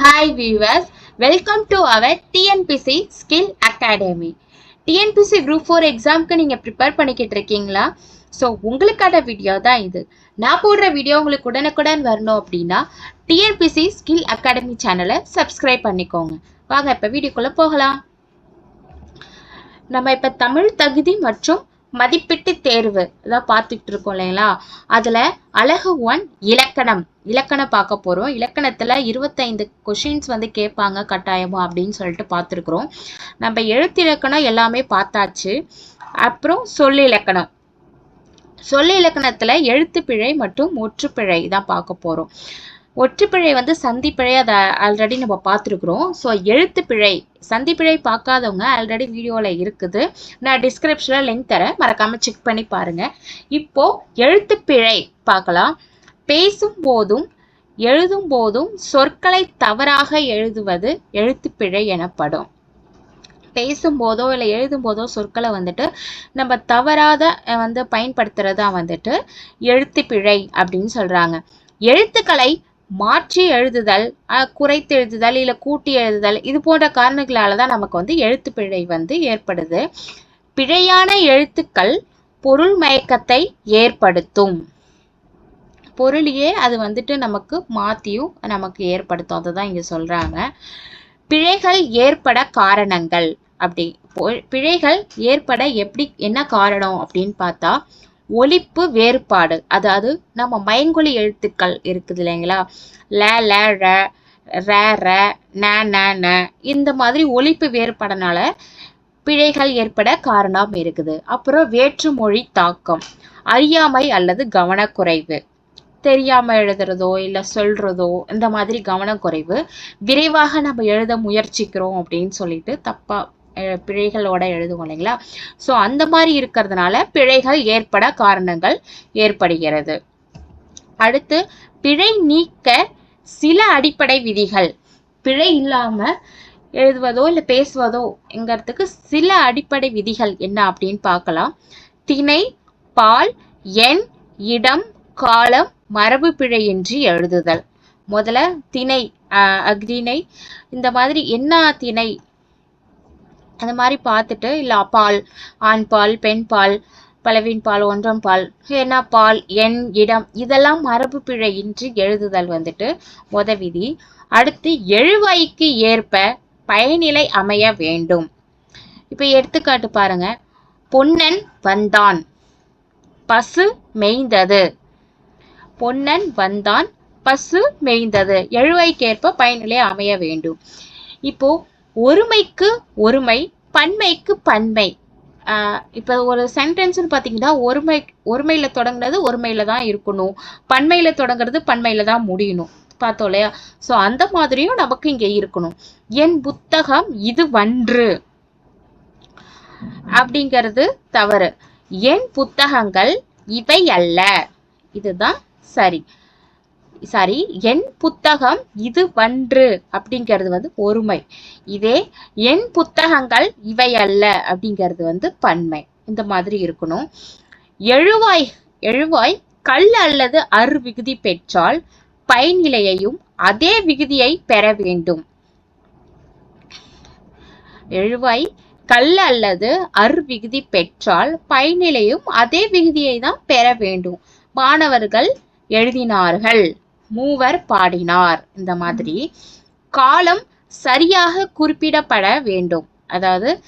Hi viewers welcome to our TNPSC skill academy TNPSC group four எக்ஸாம்க்கு நீங்கள் prepare பண்ணிக்கிட்டு இருக்கீங்களா? ஸோ உங்களுக்கான வீடியோ தான் இது. நான் போடுற வீடியோ உங்களுக்கு உடனுக்குடன் வரணும் அப்படின்னா டிஎன்பிசி ஸ்கில் அகாடமி சேனலை சப்ஸ்கிரைப் பண்ணிக்கோங்க. வாங்க இப்போ வீடியோக்குள்ளே போகலாம். நம்ம இப்போ தமிழ் தகுதி மற்றும் மதிப்பீட்டு தேர்வு. இதான் பார்த்துக்கிட்டு இருக்கோம் இல்லைங்களா? அதில் அழகு ஒன் இலக்கணம். இலக்கணம் பார்க்க போகிறோம் இலக்கணத்தில் இருபத்தைந்து கொஷின்ஸ் வந்து கேட்பாங்க கட்டாயமா அப்படின்னு சொல்லிட்டு பார்த்துருக்குறோம். நம்ம எழுத்து இலக்கணம் எல்லாமே பார்த்தாச்சு. அப்புறம் சொல் இலக்கணம். சொல் இலக்கணத்தில் எழுத்துப்பிழை மற்றும் ஒற்றுப்பிழை தான் பார்க்க போகிறோம் ஒற்றுப்பிழை வந்து சந்திப்பிழை அதை ஆல்ரெடி நம்ம பார்த்துருக்குறோம். ஸோ எழுத்துப்பிழை சந்திப்பிழை பார்க்காதவங்க ஆல்ரெடி வீடியோவில் இருக்குது. நான் டிஸ்கிரிப்ஷனில் லிங்க் தரேன். மறக்காமல் செக் பண்ணி பாருங்கள் இப்போது எழுத்துப்பிழை பார்க்கலாம். பேசும் போதும் எழுதும் போதும் சொற்களை தவறாக எழுதுவது எழுத்துப்பிழை எனப்படும். பேசும்போதோ இல்லை எழுதும்போதோ சொற்களை வந்துட்டு நம்ம தவறாத வந்து பயன்படுத்துகிறதா வந்துட்டு எழுத்துப்பிழை அப்படின்னு சொல்கிறாங்க எழுத்துக்களை மாற்றி எழுதுதல் குறைத்து எழுதுதல் இல்லை கூட்டி எழுதுதல் இது போன்ற காரணங்களால தான் நமக்கு வந்து எழுத்து பிழை வந்து ஏற்படுது. பிழையான எழுத்துக்கள் பொருள் மயக்கத்தை ஏற்படுத்தும். பொருளையே அது வந்துட்டு நமக்கு மாற்றியும் நமக்கு ஏற்படுத்தும். அதை தான் இங்கே சொல்கிறாங்க பிழைகள் ஏற்பட காரணங்கள். அப்படி பிழைகள் ஏற்பட எப்படி என்ன காரணம் அப்படின்னு பார்த்தா ஒலிப்பு வேறுபாடு. அதாவது நம்ம மயங்கொலி எழுத்துக்கள் இருக்குது இல்லைங்களா? ல ல ர ர ர ந ந ந. இந்த மாதிரி ஒலிப்பு வேறுபாடுனால பிழைகள் ஏற்பட காரணம் இருக்குது. அப்புறம் வேற்றுமொழி தாக்கம். அறியாமை அல்லது கவனக்குறைவு. தெரியாம எழுதுறதோ இல்ல சொல்றதோ இந்த மாதிரி கவனக்குறைவு. விரைவாக நம்ம எழுத முயற்சிக்கிறோம் அப்படின்னு சொல்லிட்டு தப்பா பிழைகளோட எழுதுவோம் இல்லைங்களா? ஸோ அந்த மாதிரி இருக்கிறதுனால பிழைகள் ஏற்பட காரணங்கள் ஏற்படுகிறது. அடுத்து பிழை நீக்க சில அடிப்படை விதிகள். பிழை இல்லாமல் எழுதுவதோ இல்லை பேசுவதோங்கிறதுக்கு சில அடிப்படை விதிகள் என்ன அப்படின்னு பார்க்கலாம். திணை பால் எண் இடம் காலம் மரபு பிழையின்றி எழுதுதல். முதல்ல திணை அக்ரிணை இந்த மாதிரி என்ன திணை அந்த மாதிரி பார்த்துட்டு இல்லை பால் ஆண் பால் பெண் பால் பலவின் பால் ஒன்றாம் பால் ஏன்னா பால் எண் இடம் இதெல்லாம் மரபு பிழையின்றி எழுதுதல் வந்துட்டு உதவிதி விதி. அடுத்து எழுவைக்கு ஏற்ப பயனிலை அமைய வேண்டும். இப்போ எடுத்துக்காட்டு பாருங்க. பொன்னன் வந்தான். பசு மேய்ந்தது. பொன்னன் வந்தான். பசு மேய்ந்தது. எழுவைக்கேற்ப பயனிலை அமைய வேண்டும். இப்போ ஒருமைக்கு ஒருமை பன்மைக்கு பன்மை. இப்போ ஒரு சென்டென்ஸ்னு பார்த்தீங்கன்னா ஒருமை ஒருமையில் தொடங்குனது ஒருமையில் தான் இருக்கணும். பன்மையில் தொடங்குறது பன்மையில் தான் முடியணும். பார்த்தோம் இல்லையா? ஸோ அந்த மாதிரியும் நமக்கு இங்கே இருக்கணும். என் புத்தகம் இது வன்று. அப்படிங்கிறது தவறு. என் புத்தகங்கள் இவை அல்ல. இதுதான் சரி. சாரி என் புத்தகம் இது வன்று அப்படிங்கிறது வந்து ஒருமை இதே என் புத்தகங்கள் இவை அல்ல அப்படிங்கிறது வந்து பன்மை. இந்த மாதிரி இருக்கணும். எழுவாய் எழுவாய் கல் அல்லது அர் விகுதி பெற்றால் பயனிலையையும் அதே விகுதியை பெற வேண்டும். எழுவாய் கல் அல்லது அர் விகுதி பெற்றால் பயனிலையும் அதே விகுதியை தான் பெற வேண்டும். மாணவர்கள் எழுதினார்கள். மூவர் பாடினார். இந்த மாதிரி காலம் சரியாக குறிப்பிடப்பட வேண்டும். அதாவது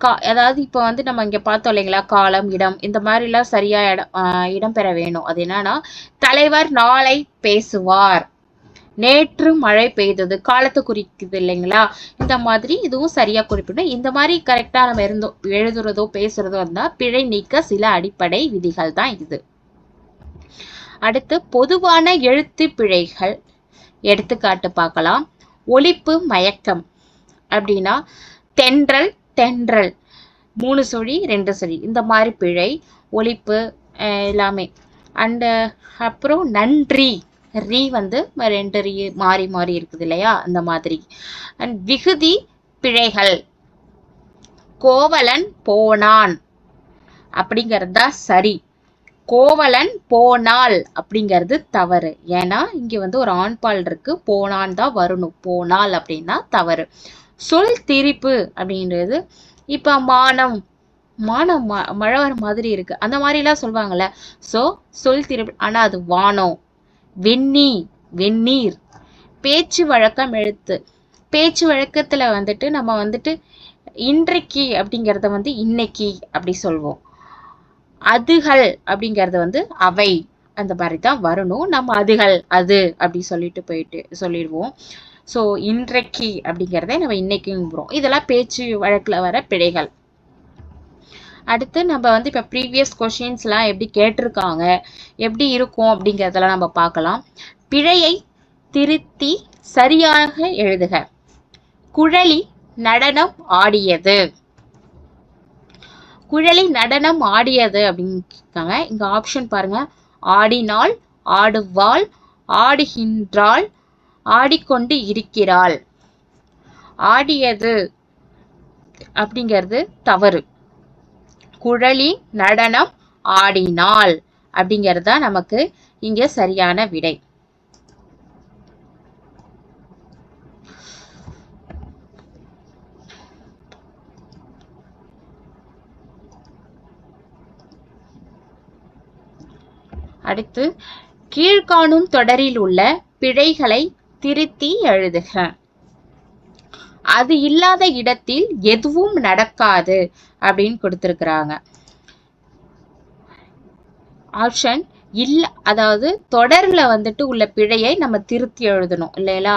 கா- அதாவது இப்போ வந்து நம்ம இங்க பார்த்தோம் இல்லைங்களா காலம் இடம் இந்த மாதிரிலாம் சரியா இடம் ஆஹ் இடம் பெற வேணும். அது என்னன்னா தலைவர் நாளை பேசுவார். நேற்று மழை பெய்தது காலத்தை குறிக்குது இல்லைங்களா? இந்த மாதிரி இதுவும் சரியா குறிப்பிடணும். இந்த மாதிரி கரெக்டா நம்ம இருந்தோம் எழுதுறதோ பேசுறதோ இருந்தால் பிழை நீக்க சில அடிப்படை விதிகள் தான் இது. அடுத்து பொதுவான எழுத்து பிழைகள். எடுத்துக்காட்டு பார்க்கலாம். ஒழிப்பு மயக்கம் அப்படின்னா தென்றல் தென்றல். மூணு சொழி ரெண்டு சொழி இந்த மாதிரி பிழை ஒழிப்பு எல்லாமே. அண்டு அப்புறம் நன்றி. ரீ வந்து ரெண்டு ரீ மாறி மாறி இருக்குது இல்லையா? அந்த மாதிரி. அண்ட் விகுதி பிழைகள். கோவலன் போனான் அப்படிங்கிறது தான் சரி. கோவலன் போனால் அப்படிங்கிறது தவறு. ஏன்னா இங்கே வந்து ஒரு ஆண்பால் இருக்கு போனான் தான் வரணும். போனால் அப்படின்னா தவறு. சொல் திரிப்பு அப்படின்றது இப்போ மானம் மானம் ம- மழை வர மாதிரி இருக்கு. அந்த மாதிரிலாம் சொல்லுவாங்கல்ல ஸோ சொல் திரிப்பு ஆனால் அது வானம் வெண்ணி வெந்நீர். பேச்சு வழக்கம் எழுத்து. பேச்சு வழக்கத்தில் வந்துட்டு நம்ம வந்துட்டு இன்றைக்கு அப்படிங்கிறத வந்து இன்னைக்கு அப்படி சொல்வோம். அதுகள் அப்படிங்கிறது வந்து அவை. அந்த மாதிரி தான் வரணும். நம்ம அதுகள் அது அப்படி சொல்லிட்டு போயிட்டு சொல்லிடுவோம். ஸோ இன்றைக்கு அப்படிங்கிறத நம்ம இன்னைக்குங்கிறோம் இதெல்லாம் பேச்சு வழக்கில் வர பிழைகள். அடுத்து நம்ம வந்து இப்போ ப்ரீவியஸ் கொஷின்ஸ்லாம் எப்படி கேட்டிருக்காங்க எப்படி இருக்கும் அப்படிங்கிறதெல்லாம் நம்ம பார்க்கலாம். பிழையை திருத்தி சரியாக எழுதுக. குழலி நடனம் ஆடியது. குழலி நடனம் ஆடியது அப்படின்னு இருக்காங்க இங்க ஆப்ஷன் பாருங்க. ஆடினாள் ஆடுவாள் ஆடுகின்றாள் ஆடிக்கொண்டு இருக்கிறாள். ஆடியது அப்படிங்கிறது தவறு. குழலி நடனம் ஆடினாள் அப்படிங்கிறது தான் நமக்கு இங்கே சரியான விடை. அடுத்து கீழ்காணும் தொடரில் உள்ள பிழைகளை திருத்தி எழுதுக. அது இல்லாத இடத்தில் எதுவும் நடக்காது அப்படின்னு கொடுத்துருக்குறாங்க. ஆப்ஷன் இல்ல அதாவது தொடர்ல வந்துட்டு உள்ள பிழையை நம்ம திருத்தி எழுதணும் இல்லையா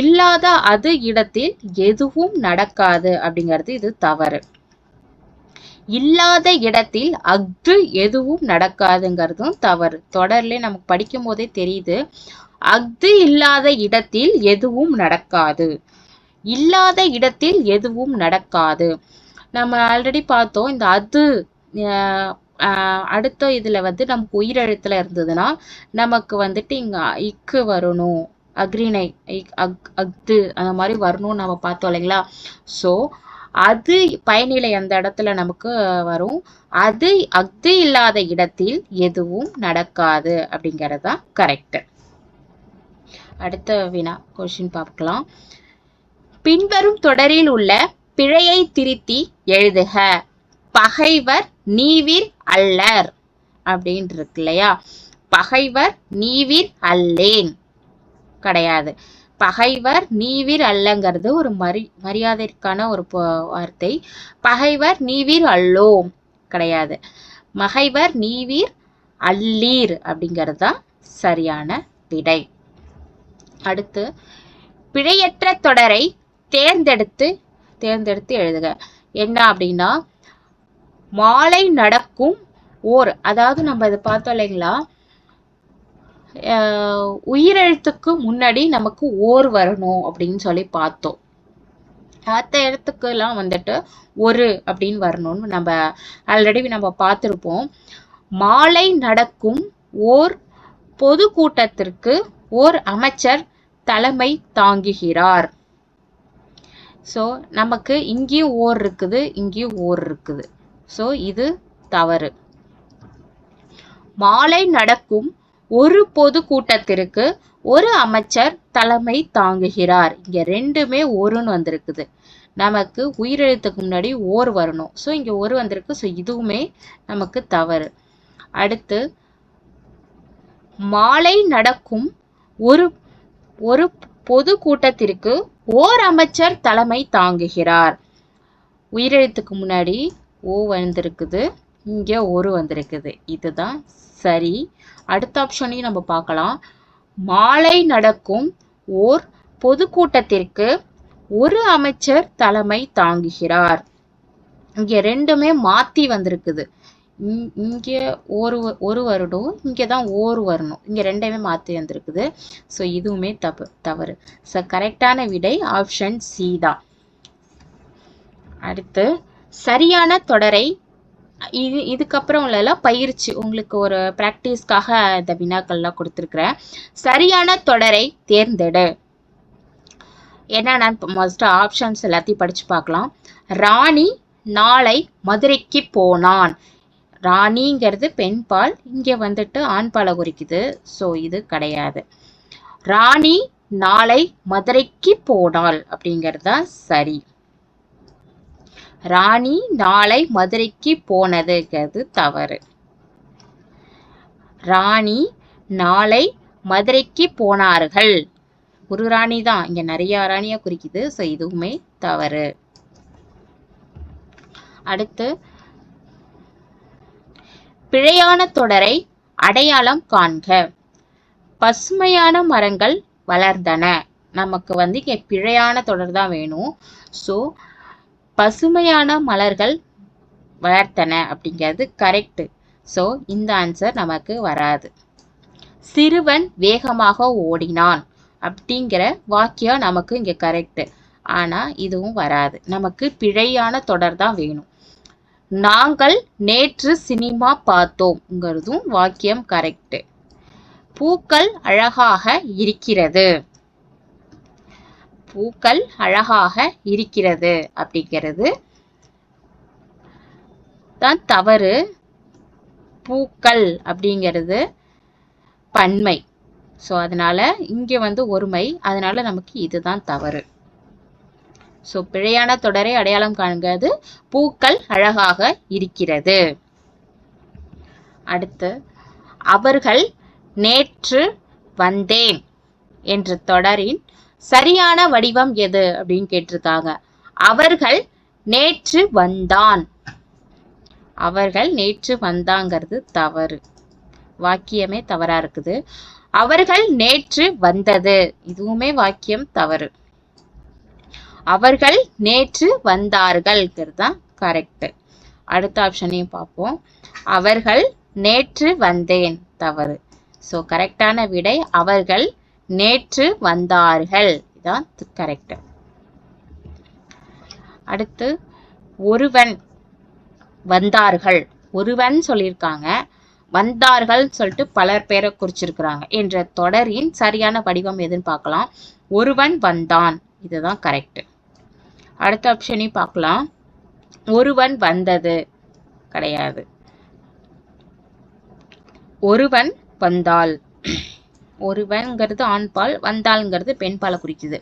இல்லாத அது இடத்தில் எதுவும் நடக்காது அப்படிங்கிறது இது தவறு. இல்லாத இடத்தில் அஃது எதுவும் நடக்காதுங்கிறதும் தவறு. தொடர்ல நமக்கு படிக்கும் போதே தெரியுது. அஃது இல்லாத இடத்தில் எதுவும் நடக்காது. இல்லாத இடத்தில் எதுவும் நடக்காது. நம்ம ஆல்ரெடி பார்த்தோம் இந்த அது அஹ், அடுத்த இதுல வந்து நமக்கு உயிரெழுத்துல இருந்ததுன்னா நமக்கு வந்துட்டு இங்க இக்கு வரணும். அக்ரிணை அக் அஃது அந்த மாதிரி வரணும்னு நம்ம பார்த்தோம் இல்லைங்களா? ஸோ அது பயனிலை அந்த இடத்துல நமக்கு வரும். அது அஃது இல்லாத இடத்தில் எதுவும் நடக்காது அப்படிங்கிறது தான் கரெக்டு அடுத்த வினா கொஷின் பார்க்கலாம். பின்வரும் தொடரில் உள்ள பிழையை திருத்தி எழுதுக. பகைவர் நீவிர் அல்லர் அப்படின்னு இருக்கு இல்லையா? பகைவர் நீவிர் அல்லேன். கிடையாது. பகைவர் நீவிர் அல்லங்கிறது ஒரு மரி மரியாதைக்கான ஒரு வார்த்தை. பகைவர் நீவிர் அல்லோ கிடையாது. மகைவர் நீவிர் அல்லீர் அப்படிங்கிறது தான் சரியான விடை. அடுத்து பிழையற்ற தொடரை தேர்ந்தெடுத்து தேர்ந்தெடுத்து எழுதுக. என்ன அப்படின்னா மாலை நடக்கும் ஓர் அதாவது நம்ம இதை பார்த்தோம் இல்லைங்களா? உயிரெழுத்துக்கு முன்னாடி நமக்கு ஓர் வரணும் அப்படின்னு சொல்லி பார்த்தோம். மற்ற எழுத்துக்கெல்லாம் வந்துட்டு ஒரு அப்படின்னு வரணும்னு நம்ம ஆல்ரெடி நம்ம பார்த்துருப்போம். மாலை நடக்கும் ஓர் பொதுக்கூட்டத்திற்கு ஓர் அமைச்சர் தலைமை தாங்குகிறார். ஸோ நமக்கு இங்கேயும் ஓர் இருக்குது இங்கேயும் ஓர் இருக்குது. ஸோ இது தவறு. மாலை நடக்கும் ஒரு பொது கூட்டத்திற்கு ஒரு அமைச்சர் தலைமை தாங்குகிறார். இங்க ரெண்டுமே ஒருன்னு வந்திருக்குது. நமக்கு உயிரெழுத்துக்கு முன்னாடி ஓர் வரணும். ஸோ இங்க ஒரு வந்திருக்கு. ஸோ இதுவுமே நமக்கு தவறு. அடுத்து மாலை நடக்கும் ஒரு ஒரு பொது கூட்டத்திற்கு ஓர் அமைச்சர் தலைமை தாங்குகிறார். உயிரெழுத்துக்கு முன்னாடி ஓ வந்திருக்குது. இங்க ஒரு வந்திருக்குது. இதுதான் சரி. அடுத்த ஆப்ஷனையும் நம்ம பார்க்கலாம். மாலை நடக்கும் ஓர் பொதுக்கூட்டத்திற்கு ஒரு அமைச்சர் தலைமை தாங்குகிறார். இங்க ரெண்டுமே மாத்தி வந்திருக்குது. இங்- இங்க ஒரு ஒரு வருடம் இங்க தான் ஓர் வரணும் இங்க ரெண்டுமே மாத்தி வந்திருக்குது. ஸோ இதுவுமே தப்பு தவறு. ஸோ கரெக்டான விடை ஆப்ஷன் சி தான். அடுத்து சரியான தொடரை இது இதுக்கப்புறம் உள்ள பயிற்சி உங்களுக்கு ஒரு ப்ராக்டிஸ்க்காக இந்த வினாக்கள்லாம் கொடுத்துருக்குறேன். சரியான தொடரை தேர்ந்தெடு. என்னென்னு மோஸ்ட் ஆப்ஷன்ஸ் எல்லாத்தையும் படித்து பார்க்கலாம். ராணி நாளை மதுரைக்கு போனான். ராணிங்கிறது பெண் பால் இங்கே வந்துட்டு ஆண் பாலை குறிக்குது ஸோ இது கிடையாது. ராணி நாளை மதுரைக்கு போனாள் அப்படிங்கிறது தான் சரி. ராணி நாளை மதுரைக்கு போனதுங்கிறது தவறு. ராணி நாளை மதுரைக்கு போனார்கள். ஒரு ராணி தான். இங்க நிறைய ராணியா குறிக்குது. ஸோ இதுவுமே தவறு. அடுத்து பிழையான தொடரை அடையாளம் காண்க. பசுமையான மரங்கள் வளர்ந்தன. நமக்கு வந்து இங்க பிழையான தொடர் தான் வேணும். ஸோ பசுமையான மலர்கள் வளர்த்தன அப்படிங்கிறது கரெக்டு ஸோ இந்த ஆன்சர் நமக்கு வராது. சிறுவன் வேகமாக ஓடினான் அப்படிங்கிற வாக்கியம் நமக்கு இங்கே கரெக்ட் ஆனால் இதுவும் வராது. நமக்கு பிழையான தொடர் தான் வேணும். நாங்கள் நேற்று சினிமா பார்த்தோம்ங்கிறதும் வாக்கியம் கரெக்டு பூக்கள் அழகாக இருக்கிறது. பூக்கள் அழகாக இருக்கிறது அப்படிங்கிறது. தான் தவறு. பூக்கள் அப்படிங்கிறது பன்மை. ஸோ அதனால இங்கே வந்து ஒருமை. அதனால நமக்கு இதுதான் தவறு. ஸோ பிழையான தொடரை அடையாளம் காண்கிறது பூக்கள் அழகாக இருக்கிறது. அடுத்து அவர்கள் நேற்று வந்தேன் என்ற தொடரின் சரியான வடிவம் எது? அப்படின்னு கேட்டிருக்காங்க. அவர்கள் நேற்று வந்தான். அவர்கள் நேற்று வந்தாங்கிறது தவறு. வாக்கியமே தவறா இருக்குது. அவர்கள் நேற்று வந்தது. இதுவுமே வாக்கியம் தவறு. அவர்கள் நேற்று வந்தார்கள். தான் கரெக்ட் அடுத்த ஆப்ஷனையும் பார்ப்போம். அவர்கள் நேற்று வந்தேன். தவறு. ஸோ கரெக்டான விடை அவர்கள் நேற்று வந்தார்கள். இதான் கரெக்ட் அடுத்து ஒருவன் வந்தார்கள். ஒருவன் சொல்லியிருக்காங்க. வந்தார்கள் சொல்லிட்டு பலர் பேரை குறிச்சிருக்கிறாங்க. என்ற தொடரின் சரியான வடிவம் எதுன்னு பார்க்கலாம். ஒருவன் வந்தான். இதுதான் கரெக்ட் அடுத்த ஆப்ஷனையும் பார்க்கலாம். ஒருவன் வந்தது. கிடையாது. ஒருவன் வந்தாள். ஒருவன்ங்கிறது ஆண்பால் வந்தாள்ங்கிறது பெண்பாலை குறிக்குது.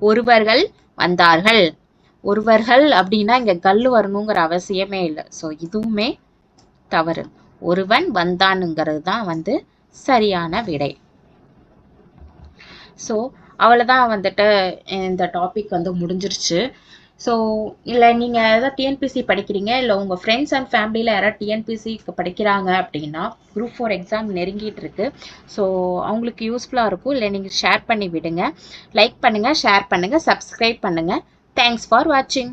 ஒருவர்கள் வந்தார்கள். ஒருவர்கள் அப்படின்னா இங்க கல்லு வரணுங்கிற அவசியமே இல்லை. ஸோ இதுவுமே தவறு. ஒருவன் வந்தானுங்கிறது தான் வந்து சரியான விடை. ஸோ அவ்வளோதான் வந்துட்டு இந்த டாபிக் வந்து முடிஞ்சிருச்சு. ஸோ இல்லை நீங்கள் ஏதாவது டிஎன்பிசி படிக்கிறீங்க இல்லை உங்கள் ஃப்ரெண்ட்ஸ் அண்ட் ஃபேமிலியில் யாராவது டிஎன்பிசி படிக்கிறாங்க அப்படின்னா குரூப் ஃபோர் எக்ஸாம் நெருங்கிட்டு இருக்கு. ஸோ அவங்களுக்கு யூஸ்ஃபுல்லாக இருக்கும். இல்லை நீங்கள் ஷேர் பண்ணி விடுங்க. லைக் பண்ணுங்கள் ஷேர் பண்ணுங்கள் சப்ஸ்கிரைப் பண்ணுங்கள் தேங்க்ஸ் ஃபார் வாட்சிங்